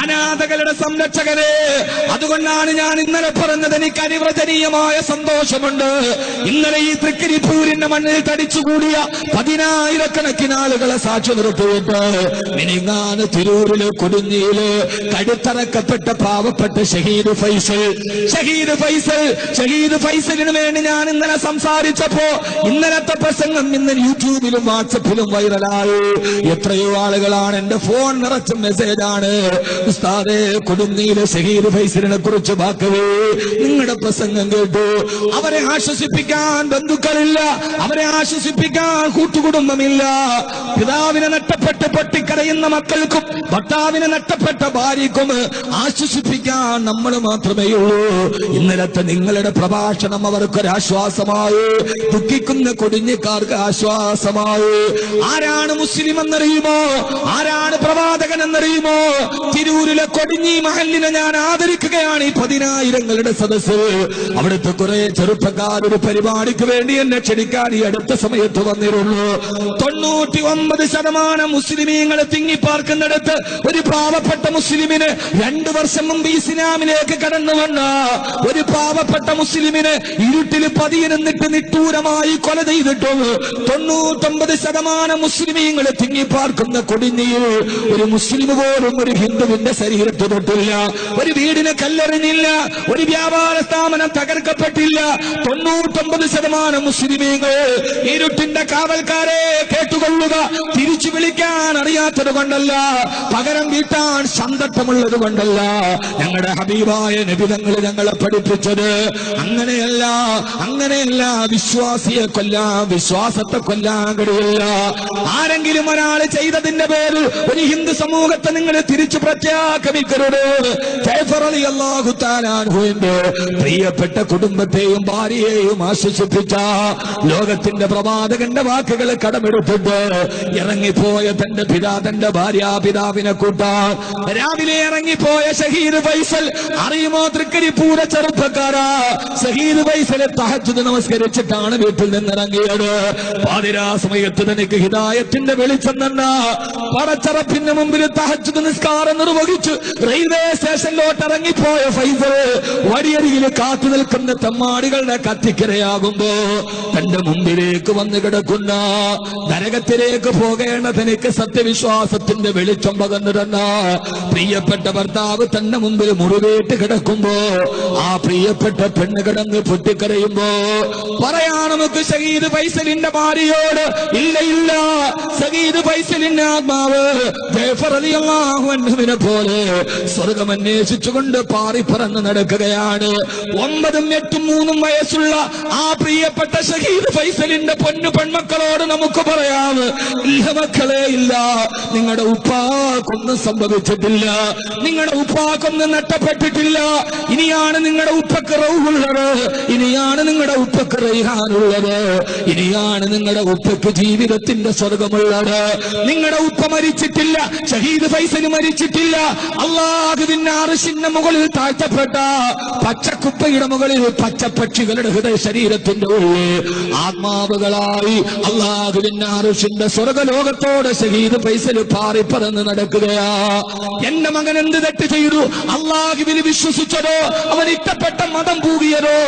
I know. അനാഥകളുടെ സംരക്ഷകരെ. അതുകൊണ്ടാണ് ഞാൻ ഇന്നലെ പറഞ്ഞത് എനിക്ക് അനുവചനീയമായ സന്തോഷമുണ്ട്. ഇന്നലെ ഈ തൃക്കരിപ്പൂരിന്റെ മണ്ണിൽ തടിച്ചുകൂടിയ പതിനായിരക്കണക്കിന് ആളുകളെ സാക്ഷി നിർത്തിയിട്ട് മിനിങ്ങാന് തിരൂരിൽ കൊടുങ്ങിയിൽ കടുത്തറക്കപ്പെട്ട പാവപ്പെട്ട ഷഹീദ് ഫൈസൽ ഷഹീദ് ഫൈസൽ ഷഹീദ് ഫൈസലിന് വേണ്ടി ഞാൻ ഇന്നലെ സംസാരിച്ചപ്പോ ഇന്നലത്തെ പ്രസംഗം ഇന്ന് യൂട്യൂബിലും വാട്സപ്പിലും വൈറലായി. എത്രയോ ആളുകളാണ് എന്റെ ഫോൺ നിറച്ച മെസ്സേജാണ് ഉസ്താദെ കൊടുങ്ങിയിലെ ഷഹീദ് ഫൈസലിനെ കുറിച്ച് വാക്കവേ നിങ്ങളുടെ പ്രസംഗം കേട്ടു. അവരെ ആശ്വസിപ്പിക്കാൻ ബന്ധുക്കളില്ല അവരെ ആശ്വസിപ്പിക്കാൻ കൂട്ടുകുടുംബമില്ല. പിതാവിനെ നഷ്ടപ്പെട്ട് പൊട്ടിക്കരയുന്ന മക്കൾക്കും ഭർത്താവിനെ നഷ്ടപ്പെട്ട ഭാര്യക്കും ആശ്വസിപ്പിക്കാൻ നമ്മൾ മാത്രമേ ഉള്ളൂ. ഇന്നലത്തെ നിങ്ങളുടെ പ്രഭാഷണം അവർക്കൊരാശ്വാസമായി ദുഃഖിക്കുന്ന കൊടിഞ്ഞക്കാർക്ക് ആശ്വാസമായി. ആരാണ് മുസ്ലിം എന്നറിയുമോ? ആരാണ് പ്രവാചകൻ എന്നറിയുമോ? തിരൂരിലെ കൊടിഞ്ഞി മഹലിനെ ഞാൻ ആദരിക്കുകയാണ് ഈ പതിനായിരങ്ങളുടെ സദസ് അവിടുത്തെ കുറെ ചെറുപ്പക്കാർ ഒരു പരിപാടിക്ക് വേണ്ടി എന്നെ ക്ഷണിക്കാൻ ഈ അടുത്ത സമയത്ത് വന്നിരുന്നു. തൊണ്ണൂറ്റി ഒമ്പത് ശതമാനം മുസ്ലിമീങ്ങളെ തിങ്ങിപ്പാർക്കുന്നിടത്ത് ഒരു പാവപ്പെട്ട മുസ്ലിമിന് രണ്ടു വർഷം മുമ്പ് ഇസ്ലാമിലേക്ക് കടന്നു വന്ന ഒരു പാവപ്പെട്ട മുസ്ലിമിന് ഇരുട്ടിൽ പതിയിരുന്നിട്ട് നിട്ടൂരമായി കൊല ചെയ്തിട്ടും തൊണ്ണൂറ്റൊമ്പത് ശതമാനം മുസ്ലിമീങ്ങളെ തിങ്ങിപ്പാർക്കുന്ന കൊടിഞ്ഞിയിൽ ഒരു മുസ്ലിം പോലും ഒരു ഹിന്ദുവിന്റെ ശരീരത്ത് തൊട്ടില്ല ഒരു വീടിന് കല്ലെറിഞ്ഞില്ല. ഒരു വ്യാപാര സ്ഥാപനം തകർക്കപ്പെട്ടില്ല. തൊണ്ണൂറ്റൊമ്പത് ശതമാനം മുസ്ലിമീങ്ങൾ ഇരുട്ടിന്റെ കാവൽക്കാരെ കേട്ടുകൊള്ളുക തിരിച്ചു വിളിക്കാൻ അറിയാത്തത് കൊണ്ടല്ല പകരം വീട്ടാൻ സന്തട്ടമുള്ളത് കൊണ്ടല്ല. ഞങ്ങളുടെ ഹബീബായ നിബിതങ്ങൾ ഞങ്ങളെ പഠിപ്പിച്ചത് അങ്ങനെയല്ല അങ്ങനെയല്ല വിശ്വാസിയെ കൊല്ലാൻ വിശ്വാസത്തെ കൊല്ലാൻ കഴിയില്ല. ആരെങ്കിലും ഒരാൾ ചെയ്തതിന്റെ പേരിൽ ഒരു ഹിന്ദു സമൂഹത്തെ നിങ്ങൾ തിരിച്ചു പ്രത്യാക്രമിക്കരുത് താലാൻഹുവിന്റെ പ്രിയപ്പെട്ട കുടുംബത്തെയും ഭാര്യയെയും ആശ്വസിപ്പിച്ച ലോകത്തിന്റെ പ്രവാചകന്റെ വാക്കുകൾ കടമെടുത്തിട്ട് ഇറങ്ങിപ്പോയ തന്റെ പിതാ തന്റെ ഭാര്യ പിതാവിനെ കൂട്ടാൻ രാവിലെ ഇറങ്ങിപ്പോയ ഷഹീദ് ഫൈസൽ അറിയുമോ? തൃക്കരിപ്പൂര ചെറുപ്പക്കാരാ. ഷഹീദ് ഫൈസലെ തഹജ്ജുദ് നമസ്കരിച്ചിട്ടാണ് വീട്ടിൽ നിന്ന് ഇറങ്ങിയത് പാതിരാ സമയത്ത് തനിക്ക് ഹിതായത്തിന്റെ വെളിച്ചം തന്ന പടച്ചറപ്പിന്റെ മുമ്പിൽ തഹജുദ് നിസ്കാരം നിർവഹിച്ചു. റെയിൽവേ സ്റ്റേഷനിലോട്ട് ഇറങ്ങിപ്പോയ ഫൈസൽ വടിയരികിൽ കാത്തു നിൽക്കുന്ന തമ്മാടികളുടെ കത്തിക്കരയാകുമ്പോ തന്റെ മുമ്പിലേക്ക് വന്നു കിടക്കുന്ന നരകത്തിലേക്ക് പോകേണ്ട തനിക്ക് സത്യവിശ്വാസത്തിന്റെ വെളിച്ചം പകർന്നു പ്രിയപ്പെട്ട ഭർത്താവ് തന്റെ മുമ്പിൽ മുറിവേറ്റ് കിടക്കുമ്പോ ആ പ്രിയപ്പെട്ട പെണ്ണ് കിടന്ന് പൊട്ടിക്കരയുമ്പോ പറയാ നമുക്ക് ഷഹീദ് ഫൈസലിന്റെ ഭാര്യയോട് ഇല്ല ഇല്ല ഷഹീദ് ഫൈസലിന്റെ ആത്മാവ് പോലെ സ്വർഗം അന്വേഷിച്ചുകൊണ്ട് പാറിപ്പറന്ന് നടക്കുകയാണ്. ഒമ്പതും എട്ടും മൂന്നും വയസ്സുള്ള ആ പ്രിയപ്പെട്ട ഷഹീദ് ഫൈസലിന്റെ പൊന്നു പെൺമക്കളോട് നമുക്ക് പറയാം. ഇല്ല മക്കളെ ഇല്ല. നിങ്ങളുടെ ഉപ്പാക്കൊന്നും സംഭവിച്ചിട്ടില്ല. നിങ്ങളുടെ ഉപ്പാക്കൊന്നും നഷ്ടപ്പെട്ടിട്ടില്ല. ഇനിയാണ് നിങ്ങളുടെ ഉപ്പക്ക് റൗഹുള്ളത്. ഇനിയാണ് നിങ്ങളുടെ ഉപ്പക്ക് റൈഹാനുള്ളത്. ഇനിയാണ് നിങ്ങളുടെ ഉപ്പക്ക് ജീവിതത്തിന്റെ സ്വർഗമുള്ളത്. നിങ്ങളുടെ ഉപ്പ മരിച്ചിട്ടില്ല. ഷഹീദ് ഫൈസൽ മരിച്ചിട്ടില്ല. അള്ളാഹുവിന്റെ അറിശിന്റെ മുകളിൽ താഴ്ത്തപ്പെട്ട പച്ചക്കുപ്പയുടെ മുകളിൽ പച്ചപ്പക്ഷികളുടെ ഹൃദയ ശരീരത്തിന്റെ ഉള്ളിൽ ആത്മാവുകളായി അള്ളാഹുവിന്റെ അറിശിന്റെ സ്വർഗലോകത്തോടെ ഷഹീദ് പാറി പറന്ന് നടക്കുകയാ. എന്റെ മകൻ എന്ത് തെറ്റ് ചെയ്തു? അള്ളാഹുവിൽ വിശ്വസിച്ചതോ? അവൻ ഇഷ്ടപ്പെട്ട മതം പൂകിയതോ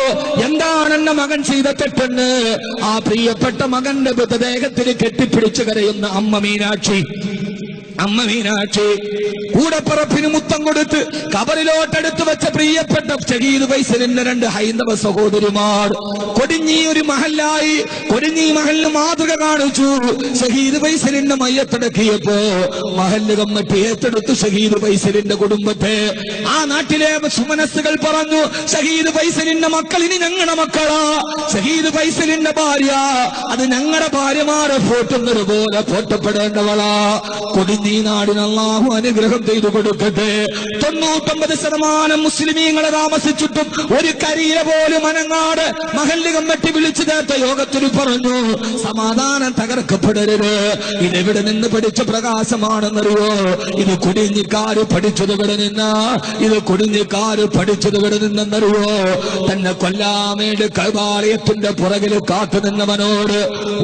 എന്താണ് എന്റെ മകൻ ചെയ്ത തെറ്റെന്ന്? ആ പ്രിയപ്പെട്ട മകന്റെ മൃതദേഹത്തിൽ കെട്ടിപ്പിടിച്ചു കരയുന്ന അമ്മ മീനാക്ഷി. അമ്മ മീനാക്ഷി. കൂടപ്പറപ്പിന് മുത്തം കൊടുത്ത് കബറിലോട്ടെടുത്ത് വെച്ച പ്രിയപ്പെട്ട ഷഹീദ് വൈസലിന്റെ രണ്ട് ഹൈന്ദവ സഹോദരിമാർ കൊടിഞ്ഞി ഒരു മഹലായി കൊടിഞ്ഞി മഹലിന് മാതൃക കാണിച്ചു. ഷഹീദ് വൈസലിന്റെ മയ്യത്തടക്കിയപ്പോ മഹൽ കമ്മിറ്റി ഏറ്റെടുത്തു ഷഹീദ് വൈസലിന്റെ കുടുംബത്തെ. ആ നാട്ടിലെ സുമനസ്സുകൾ പറഞ്ഞു ഷഹീദ് വൈസലിന്റെ മക്കൾ ഇനി ഞങ്ങളുടെ മക്കളാ. ഷഹീദ് വൈസലിന്റെ ഭാര്യ അത് ഞങ്ങളുടെ ഭാര്യമാരെ പോറ്റുന്നത് പോലെ പോറ്റപ്പെടേണ്ടവളാ. കൊടിഞ്ഞി നാടിന് അള്ളാഹു അനുഗ്രഹം ചെയ്തു കൊടുക്കട്ടെ തൊണ്ണൂറ്റൊമ്പത് ശതമാനം മുസ്ലിമീങ്ങളെ താമസിച്ചിട്ടും ഒരു കരിയില പോലും അനങ്ങാട് മഹല്ല് വെട്ടി വിളിച്ചു ചേർത്ത യോഗത്തിൽ പറഞ്ഞു സമാധാനം തകർക്കപ്പെടരുത്. ഇതെവിടെ നിന്ന് പഠിച്ച പ്രകാശമാണെന്നറിയോ? ഇത് കുടിഞ്ഞിക്കാര് പഠിച്ചത് ഇവിടെ നിന്ന? ഇത് കുടിഞ്ഞിക്കാര് പഠിച്ചത് ഇവിടെ നിന്നെന്നറിയോ? തന്നെ കൊല്ലാമേട് കൈവാളയത്തിന്റെ പുറകിൽ കാത്തു നിന്നവനോട്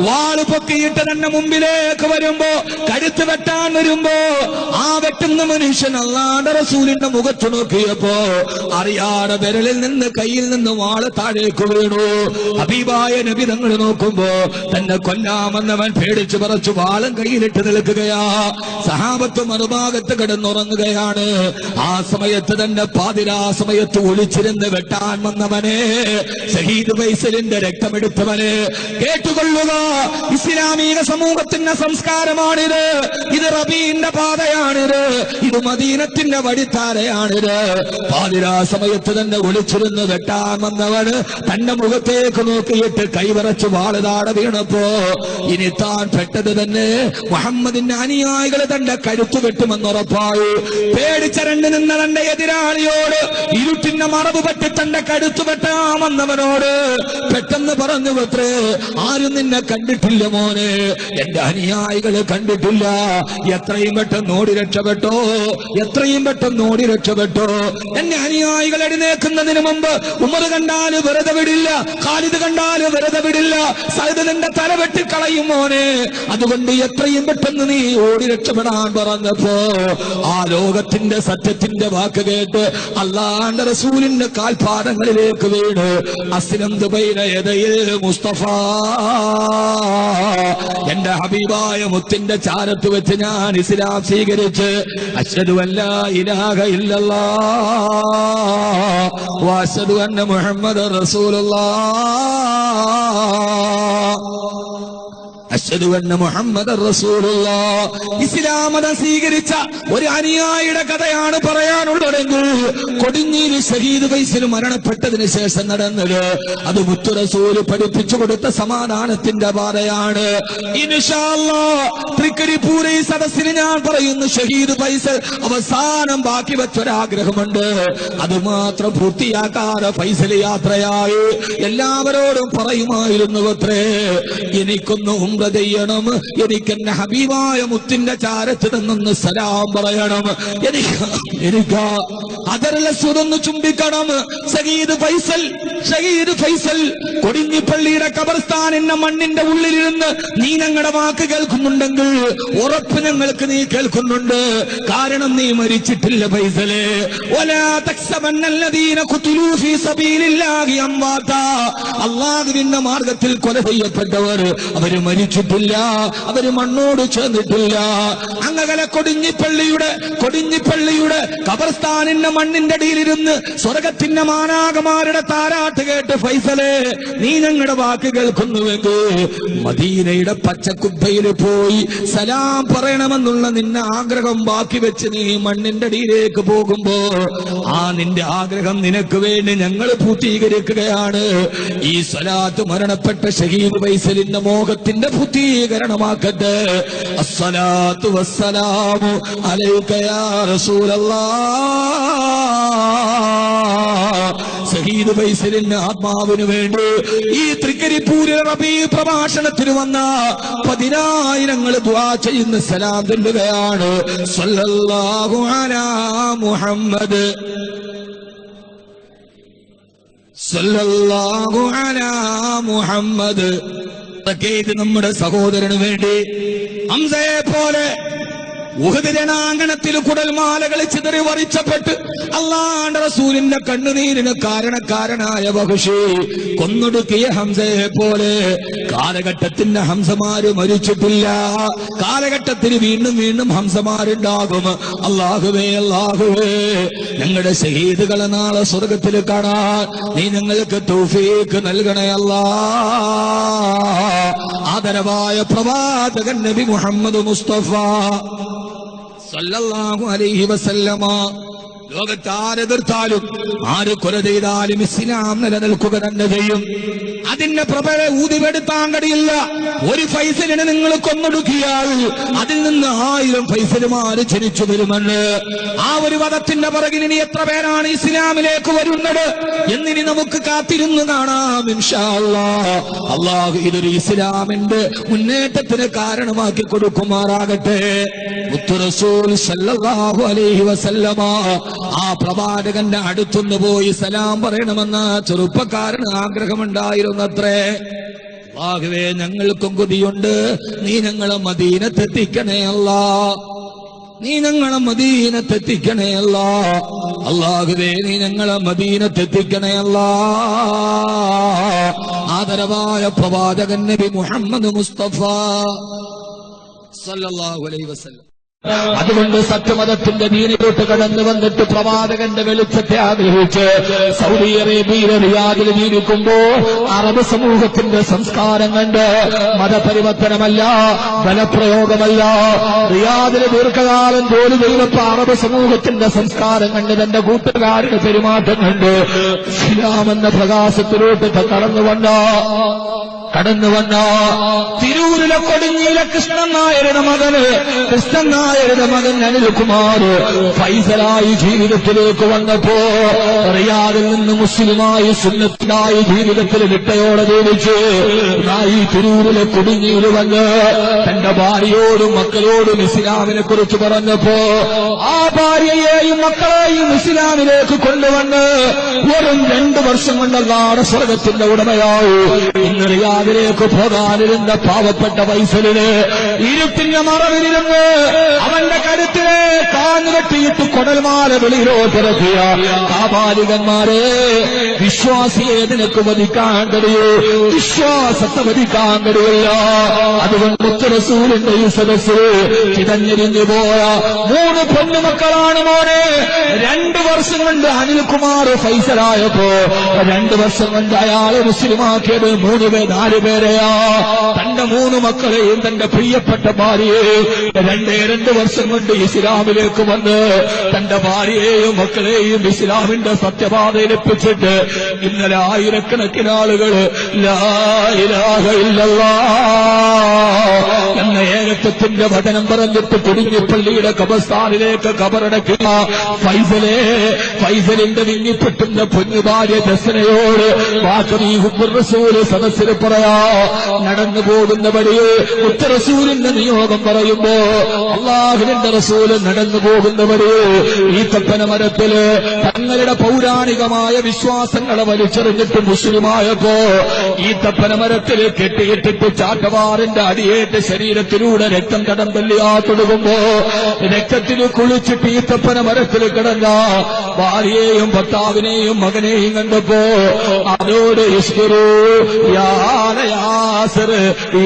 വാൾ പൊക്കിയിട്ട് തന്നെ മുമ്പിലേക്ക് വരുമ്പോ കരുത്ത് വെട്ടാൻ വരുമ്പോ ആ വെട്ടുന്ന മനുഷ്യൻ അള്ളാന്റെ റസൂലിന്റെ മുഖത്ത് നോക്കിയപ്പോ അറിയാതെ വിരലിൽ നിന്ന് കയ്യിൽ നിന്ന് വാൾ താഴേക്ക് വീണു. അഭിപായ നബിതങ്ങൾ നോക്കുമ്പോ തന്നെ കൊല്ലാമെന്നവൻ പേടിച്ചു പറച്ചു വാളും കയ്യിലിട്ട് നിൽക്കുകയാ. സഹാബത്ത് മറുഭാഗത്ത് കിടന്നുറങ്ങുകയാണ്. ആ സമയത്ത് തന്നെ പാതിരാ സമയത്ത് ഒളിച്ചിരുന്ന് വെട്ടാൻ വന്നവനെ ഷഹീദ് ഫൈസലിന്റെ രക്തമെടുത്തവന്. കേട്ടുകൊള്ളുക ഇസ്ലാമിക സമൂഹത്തിന്റെ സംസ്കാരമാണിത്. ഇത് റബീന്റെ പാതയാണിത്. ഇത് മദീനത്തിന്റെ വഴിത്താരയാണിത്. പാതിരാ സമയത്ത് തന്നെ ഒളിച്ചിരുന്ന് വെട്ടാൻ വന്നവന് തന്റെ മുഖത്തേക്ക് നോക്കിയിട്ട് കൈവറച്ച് വാളുതാട വീണപ്പോ ഇനി താൻ പെട്ടത് തന്നെ മുഹമ്മദിന്റെ അനുയായികൾ തന്റെ കരുത്തു വെട്ടുമെന്നുറപ്പായി. പേടിച്ചരണ്ട് നിന്ന തന്റെ എതിരാളിയോട് ഇരുട്ടിന്റെ മറവ് പറ്റി തന്റെ കരുത്തു വെട്ടാമെന്നവനോട് പെട്ടെന്ന് പറഞ്ഞു പത്രേ ആരും നിന്നെ കണ്ടിട്ടില്ല മോനെ. എന്റെ അനുയായികൾ കണ്ടിട്ടില്ല. എത്രയും പെട്ടെന്ന് ഓടി രക്ഷപ്പെട്ടോ. എത്രയും പെട്ടെന്ന് ഓടി രക്ഷപ്പെട്ടോ. എന്നെ അനുയായികൾ എഴുന്നേക്കുന്നതിന് മുമ്പ് ഉമർ കണ്ടാൽ വെറുതെ വിടില്ല ഖാലിദ് കണ്ടാൽ വെറുതെ വിടില്ല. സൈദ് നിന്റെ തല വെട്ടിക്കളയും മോനെ. അതുകൊണ്ട് എത്രയും പെട്ടെന്ന് നീ ഓടി രക്ഷപ്പെടാൻ പറഞ്ഞപ്പോ ആ ലോകത്തിന്റെ സത്യത്തിന്റെ വാക്ക് കേട്ട് അള്ളാന്റെ റസൂലിന്റെ കാൽപാദങ്ങളിലേക്ക് വീണ്. അസ്ലം ദുബൈനയതയിൽ മുസ്തഫ. എന്റെ ഹബീബായ മുത്തിന്റെ ചാരത്ത് വെച്ച് ഞാൻ ഇസ്ലാം സ്വീകരിച്ച് അശ്വതുവല്ല ഇലാഹ അന്ന മുഹമ്മദ് റസൂലുള്ള. അശ്ഹദു അന്ന മുഹമ്മദ് റസൂലുള്ള. ഇസ്ലാം മതം സ്വീകരിച്ച ഒരു അനുയായിയുടെ കഥയാണ് പറയാനുള്ളതെങ്കിൽ കൊടുങ്ങിയിൽ ഷഹീദ് വയസ്സിൽ മരണപ്പെട്ടതിന് ശേഷം നടന്നത് അത് മുത്തുറസൂര് പഠിപ്പിച്ചു കൊടുത്ത സമാധാനത്തിന്റെ പാതയാണ്. സദസ്സിന് ഞാൻ പറയുന്നു ഷഹീദ് ഫൈസൽ അവസാനം ബാക്കി വെച്ചൊരാഗ്രഹമുണ്ട്. അത് മാത്രം പൂർത്തിയാക്കാതെ ഫൈസൽ യാത്രയായി. എല്ലാവരോടും പറയുമായിരുന്നു അത്രേ എനിക്കൊന്ന് ചെയ്യണം. എനിക്ക് എന്നെ ഹബീബായ മുത്തിന്റെ ചാരത്ത് നിന്നൊന്ന് സലാം പറയണം. എനിക്ക് എനിക്ക് അതരല സുതൊന്ന് ചുംബിക്കണം. സഹീദ് ഫൈസൽ ഷഹീദ് ഫൈസൽ കൊടിഞ്ഞിപ്പള്ളിയുടെ കബർസ്ഥാൻ എന്ന മണ്ണിന്റെ ഉള്ളിലിരുന്ന് നീ ഞങ്ങളുടെ വാക്ക് കേൾക്കുന്നുണ്ടെങ്കിൽ ഉറപ്പ് ഞങ്ങൾക്ക് നീ കേൾക്കുന്നുണ്ട്. കാരണം നീ മരിച്ചിട്ടില്ല ഫൈസലെ. അള്ളാഹുവിന്റെ മാർഗത്തിൽ കൊല ചെയ്യപ്പെട്ടവർ അവർ മരിച്ചിട്ടില്ല അവർ മണ്ണോട് ചേർന്നിട്ടില്ല. അങ്ങനെ കൊടിഞ്ഞിപ്പള്ളിയുടെ കൊടിഞ്ഞിപ്പള്ളിയുടെ കബർസ്ഥാനിന്റെ മണ്ണിന്റെ അടിയിലിരുന്ന് സ്വർഗത്തിന്റെ മാനാകമാരുടെ താരാ താരാട്ട് കേട്ട് ഫൈസലെ നീ ഞങ്ങളുടെ വാക്ക് കേൾക്കുന്നുവെങ്കിൽ മദീനയുടെ പച്ചക്കുപ്പയിൽ പോയി സലാം പറയണമെന്നുള്ള നിന്നെ ആഗ്രഹം ബാക്കി വെച്ച് നീ മണ്ണിന്റെ അടിയിലേക്ക് പോകുമ്പോ ആ നിന്റെ ആഗ്രഹം നിനക്ക് വേണ്ടി ഞങ്ങൾ പൂർത്തീകരിക്കുകയാണ് ഈ സലാത്ത് മരണപ്പെട്ട ഷഹീദ് ഫൈസലിന്റെ മോഹത്തിന്റെ പൂർത്തീകരണമാക്കട്ടെ അസ്സലാത്തു വസ്സലാമു ഷഹീദ് ഫൈസലിന്റെ ആത്മാവിന് വേണ്ടി ഈ തൃക്കരിപ്പൂരിൽ റബീ പ്രഭാഷണത്തിന് വന്ന പതിനായിരങ്ങൾ ദ്വാ ചെയ്യുന്ന സലാം ചൊല്ലുകയാണ് അലാ മുഹമ്മദ്. മുഹമ്മദ്. നമ്മുടെ സഹോദരന് വേണ്ടി. ഹംസയെ പോലെ രണാങ്കണത്തിൽ കുടൽമാലകൾ ചിതറി വറിച്ചപ്പെട്ട് അള്ളാന്റെ റസൂലിന്റെ കണ്ണുനീരിന് കാരണക്കാരനായ ബഹുഷി കൊന്നൊടുക്കിയ ഹംസയെ പോലെ കാലഘട്ടത്തിന്റെ ഹംസമാര് മരിച്ചിട്ടില്ല. കാലഘട്ടത്തിന് വീണ്ടും വീണ്ടും ഹംസമാരുണ്ടാകും. അള്ളാഹുവേ അള്ളാഹുവേ ഞങ്ങളുടെ ഷഹീദുകളെ നാളെ സ്വർഗത്തിൽ കാണാൻ നീ ഞങ്ങൾക്ക് തൗഫീക്ക് നൽകണേ അല്ലാ. ആദരവായ പ്രവാചകൻ നബി മുഹമ്മദ് മുസ്തഫ സല്ലല്ലാഹു അലൈഹി വസല്ലമ. ലോകത്ത് ആര് കൊല ചെയ്താലും ഇസ്ലാം നിലനിൽക്കുക തന്നെ ചെയ്യും. അതിന്റെ പ്രഭല ഊതിവെടുത്താൻ കഴിയില്ല ഒരു ഫൈസലിനെ നിങ്ങൾ കൊന്നൊടുക്കിയാൽ അതിൽ നിന്ന് ആയിരം ഫൈസലുമാര് ജനിച്ചു വരുമെന്ന്. ആ ഒരു വധത്തിന്റെ പുറകിൽ ഇനി എത്ര പേരാണ് ഇസ്ലാമിലേക്ക് വരുന്നത് എന്നിനി നമുക്ക് കാത്തിരുന്നു കാണാം അള്ളാഹു ഇതൊരു ഇസ്ലാമിന്റെ മുന്നേറ്റത്തിന് കാരണമാക്കി കൊടുക്കുമാറാകട്ടെ. അലൈഹി വസല്ലമ ആ പ്രവാചകന്റെ അടുത്തുനിന്ന് പോയി സലാം പറയണമെന്ന ചെറുപ്പക്കാരന് ആഗ്രഹമുണ്ടായിരുന്നത്രേ അല്ലാഹുവേ ഞങ്ങൾക്കും കൊതിയുണ്ട്. നീ ഞങ്ങളെ മദീനത്തെത്തിക്കണേ അല്ല. നീ ഞങ്ങളെ മദീനത്തെത്തിക്കണേ അല്ല. അള്ളാഹുവേ നീ ഞങ്ങളെ മദീനത്തെത്തിക്കണേ അല്ല. ആദരവായ പ്രവാചകൻ നബി മുഹമ്മദ് മുസ്തഫ. സല്ലല്ലാഹു അലൈഹി വസല്ലം. അതുകൊണ്ട് സത്യമതത്തിന്റെ ദീനിലോട്ട് കടന്നു വന്നിട്ട് പ്രവാചകന്റെ വെളിച്ചത്തെ ആഗ്രഹിച്ച് സൗദി അറേബ്യയിലെ റിയാദിൽ ജീവിക്കുമ്പോ അറബ് സമൂഹത്തിന്റെ സംസ്കാരം കണ്ട് മതപരിവർത്തനമല്ല ബലപ്രയോഗമല്ല. റിയാദിൽ ദീർഘകാലം ജോലി ചെയ്തപ്പോ അറബ് സമൂഹത്തിന്റെ സംസ്കാരം കണ്ട് തന്റെ കൂട്ടുകാരുടെ പെരുമാറ്റം കണ്ട് ഇസ്ലാമെന്ന പ്രകാശത്തിലോട്ട് വന്ന കടന്നു വന്ന? തിരൂരിലെ കൊടുങ്ങിയിലെ കൃഷ്ണൻ നായരുടെ മകന് കൃഷ്ണൻ നായരുടെ മകൻ അനിൽകുമാർ ഫൈസലായി ജീവിതത്തിലേക്ക് വന്നപ്പോ റിയാദിൽ നിന്ന് മുസ്ലിമായി സുന്നത്തിനായി ജീവിതത്തിൽ വിട്ടയോടെ ജീവിച്ച് നായി തിരൂരിലെ കൊടുങ്ങിയിൽ വന്ന് തന്റെ ഭാര്യയോടും മക്കളോടും ഇസ്ലാമിനെ കുറിച്ച് പറഞ്ഞപ്പോ ആ ഭാര്യയെയും മക്കളെയും ഇസ്ലാമിലേക്ക് കൊണ്ടുവന്ന് വെറും രണ്ടു വർഷം കൊണ്ടല്ലാതെ സ്വർഗത്തിന്റെ ഉടമയാവും ഇന്ന് റിയാദിലേക്ക് പോകാനിരുന്ന പാവപ്പെട്ട വൈസലിന് ഇരുട്ടിന്റെ മറവിലിരുന്ന് അവന്റെ കരുത്തിലെ കാഞ്ഞിരട്ടിയിട്ട് കൊടൽമാല വെളിയിലോട്ടിറക്കിയ കാപാലികന്മാരെ വിശ്വാസിയെ നിനക്ക് വധിക്കാൻ കഴിയൂ വിശ്വാസത്തെ വധിക്കാൻ കഴിയില്ല അതുകൊണ്ട് മുത്തറസൂലിന്റെ ഈ സദസ് ചിതഞ്ഞിരിഞ്ഞു പോയ മൂന്ന് പൊന്നുമക്കളാണ് മോനെ. രണ്ടു വർഷം കൊണ്ട് അനിൽകുമാർ ഫൈസലായപ്പോ രണ്ട് വർഷം കൊണ്ട് അയാളെ മുസ്ലിമാക്കിയത് മൂന്ന് പേര് നാല് പേരെയാ. തന്റെ മൂന്ന് മക്കളെയും തന്റെ പ്രിയപ്പെട്ട ഭാര്യയെ രണ്ടേ രണ്ട് വർഷം കൊണ്ട് ഇസ്ലാമിലേക്ക് വന്ന് തന്റെ ഭാര്യയെയും മക്കളെയും ഇസ്ലാമിന്റെ സത്യപാതയിലെപ്പിച്ചിട്ട് ഇന്നലെ ആയിരക്കണക്കിന് ആളുകൾ എന്ന ഏകത്വത്തിന്റെ പഠനം പറഞ്ഞിട്ട് കുടുങ്ങിപ്പള്ളിയുടെ കബസ്ഥാനിലേക്ക് കബറടക്കുക ഫൈസലെ ഫൈസലിന്റെ വിങ്ങിപ്പെട്ടുന്ന പൊന്നുഭാര്യ ദസനയോട് വാക്കമീ റസൂൽ സദസ്സിൽ പറയാ നടന്നു പോകുന്ന വഴിയെ ഉത്തരസൂരിന്റെ നിയോഗം പറയുമ്പോ അള്ളാഹുവിന്റെ റസൂൽ നടന്നു പോകുന്നവര് ഈ തപ്പന മരത്തിൽ തങ്ങളുടെ പൗരാണികമായ വിശ്വാസങ്ങളെ വലിച്ചെറിഞ്ഞിട്ട് മുസ്ലിമായപ്പോ ഈ തപ്പന മരത്തിൽ കെട്ടിയിട്ടിട്ട് ചാട്ടവാറിന്റെ അടിയേറ്റ് ശരീരത്തിലൂടെ രക്തം കടം തല്ലിയാ തുടങ്ങുമ്പോ രക്തത്തിൽ കുളിച്ചിട്ട് ഈ തപ്പന മരത്തിൽ കിടന്ന ഭാര്യയെയും ഭർത്താവിനെയും മകനെയും കണ്ടപ്പോ അതോട്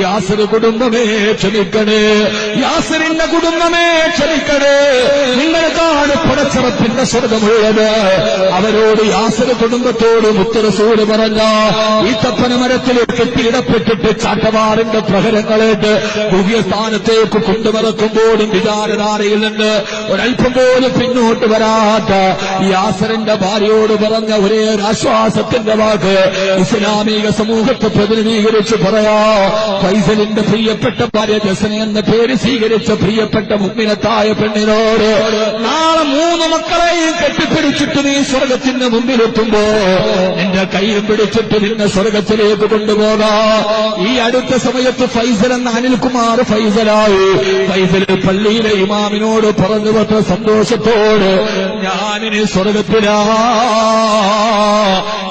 യാസർ കുടുംബമേ ക്ഷമിക്കണേ. യാസറിന്റെ കുടുംബമേ ക്ഷമിക്കണേ. നിങ്ങൾക്കാണ് പടച്ചറപ്പിന്റെ സ്വർഗമുള്ളത്. അവരോട് യാസർ കുടുംബത്തോട് മുത്തരസൂര് പറഞ്ഞ ഈ തപ്പന പീഡപ്പെട്ടിട്ട് ചാട്ടവാറിന്റെ പ്രഹരങ്ങളേറ്റ് പുതിയ സ്ഥാനത്തേക്ക് കൊണ്ടുമറക്കുമ്പോഴും വിചാരധാരയിൽ നിന്ന് ഒരൽപ്പം പോലും പിന്നോട്ട് വരാത്ത യാസറിന്റെ ഭാര്യയോട് പറഞ്ഞ ഒരേ ഒരു ആശ്വാസത്തിന്റെ വാക്ക് ഇസ്ലാമിക സമൂഹത്തെ പ്രതിനിധീകരിച്ച് പറയാ ഫൈസലിന്റെ പ്രിയപ്പെട്ട ഭാര്യ ജസന എന്ന പേര് സ്വീകരിച്ച പ്രിയപ്പെട്ട മുമ്പിനത്തായ പെണ്ണിനോട് നാളെ മൂന്ന് മക്കളെയും കെട്ടിപ്പിടിച്ചിട്ട് നീ സ്വർഗത്തിന്റെ മുമ്പിലെത്തുമ്പോ നിന്റെ കൈയും പിടിച്ചിട്ട് നിന്നെ സ്വർഗത്തിലേക്ക് കൊണ്ടുപോകാ. ഈ അടുത്ത സമയത്ത് ഫൈസൽ എന്ന അനിൽകുമാർ ഫൈസലായി. ഫൈസൽ പള്ളിയിലെ ഇമാമിനോട് പറഞ്ഞു വന്ന സന്തോഷത്തോട് ഞാനിനി സ്വർഗത്തിലാ.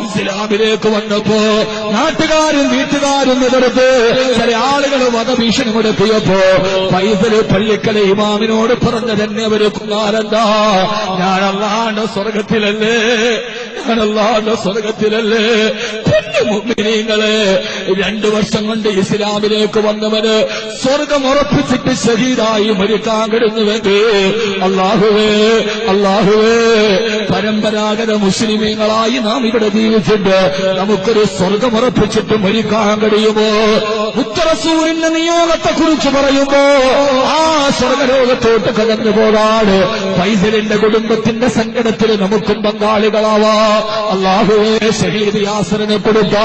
ഇസ്ലാമിലേക്ക് വന്നപ്പോ നാട്ടുകാരും വീട്ടുകാരും എതിർത്ത് ചില ആളുകൾ വധഭീഷണി മുടക്കിയപ്പോ ഫൈസൽ പള്ളിക്കലെ ഇമാമിനോട് പറഞ്ഞതെന്നെ അവർ കുമാരന്താ ഞാൻ അല്ലാണ്ട് സ്വർഗത്തിലല്ലേ? ഞാൻ സ്വർഗത്തിലല്ലേ കുഞ്ഞു മുമ്പിനീങ്ങൾ രണ്ടു വർഷം കൊണ്ട് ഇസ്ലാമിലേക്ക് വന്നവന് സ്വർഗം ഉറപ്പിച്ചിട്ട് ഷഹീദായി മരിക്കാൻ കിടന്നുവെങ്കിൽ അള്ളാഹുവേ അള്ളാഹുവേ പരമ്പരാഗത മുസ്ലിമീങ്ങളായി നാം ഇവിടെ ജീവിച്ചിട്ട് നമുക്കൊരു സ്വർഗം ഉറപ്പിച്ചിട്ട് മരിക്കാൻ കഴിയുമോ? ഉത്തരസൂരിന്റെ നിയോഗത്തെ കുറിച്ച് പറയുമ്പോ ആ സ്വർഗലോകത്തോട്ട് കടന്നു പോകാണ് ഫൈസലിന്റെ കുടുംബത്തിന്റെ സങ്കടത്തിൽ നമുക്കും പങ്കാളികളാവാ. അള്ളാഹുവേ ഷഹീദ് യാസറിനെ കൊടുത്ത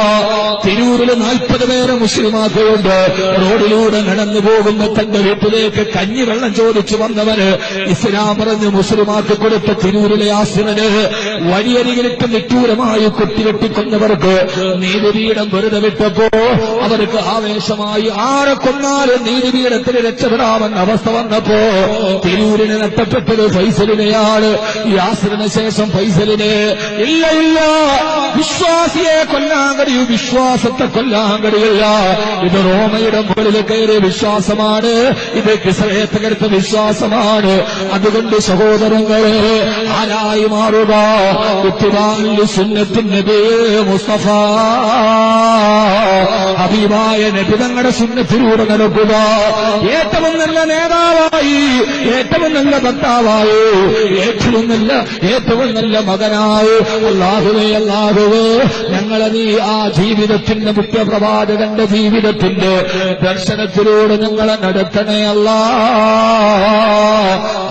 തിരൂരിൽ നാൽപ്പത് പേരെ മുസ്ലിമാക്കുകൊണ്ട് റോഡിലൂടെ നടന്നു പോകുന്ന തന്റെ വീട്ടിലേക്ക് കഞ്ഞിവെള്ളം ചോദിച്ചു വന്നവന് ഇസ്ലാം പറഞ്ഞ് മുസ്ലിമാക്കി കൊടുത്ത തിരൂരിലെ യാസിറിന് വഴിയരികിലിട്ട് നിഷ്ഠൂരമായി കുത്തിവെട്ടിക്കൊന്നവർക്ക് നീതിപീഠം വെറുതെ വിട്ടപ്പോ അവർക്ക് ആവേശമായി ആരെ കൊന്നാലും നീതിപീഠത്തിന് രക്ഷപ്പെടാമെന്ന അവസ്ഥ വന്നപ്പോ തിരൂരിന് നഷ്ടപ്പെട്ടത് ഫൈസലിനെയാണ്. ഈ യാസിറിന് ശേഷം ഫൈസലിനെ ഇല്ല ഇല്ല. വിശ്വാസിയെ കൊല്ലാൻ വിശ്വാസത്തെ കൊല്ലാൻ കഴിയില്ല ഇത് റോമയുടെ മുകളിൽ കയറിയ വിശ്വാസമാണ്. ഇത് കിസയത്തകരുത്ത വിശ്വാസമാണ്. അതുകൊണ്ട് സഹോദരങ്ങളെ ആരായി മാറുക? സുന്നത്തിന്റെ മുസ്തഫ. ഹബീബായ നബി തങ്ങളുടെ സുന്നത്തിലൂടെ നടക്കുക. ഏറ്റവും നല്ല നേതാവായി ഏറ്റവും നല്ല ഭർത്താവായി ഏറ്റവും നല്ല ഏറ്റവും നല്ല മകനായി. അല്ലാഹുവേ അല്ലാഹുവേ ഞങ്ങളെ നീ ആ ജീവിതത്തിന്റെ മുഖ്യപ്രവാചകന്റെ ജീവിതത്തിന്റെ ദർശനത്തിലൂടെ നിങ്ങളെ നടത്തണേ അല്ല.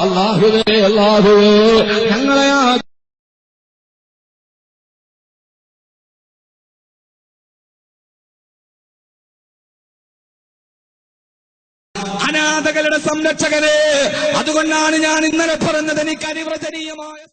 അല്ലാഹുവേ അല്ലാഹുവേ ഞങ്ങളെ അനാഥകളുടെ സംരക്ഷകരെ അതുകൊണ്ടാണ് ഞാൻ ഇന്നലെ പറഞ്ഞത് എനിക്ക് അനിവചനീയമായ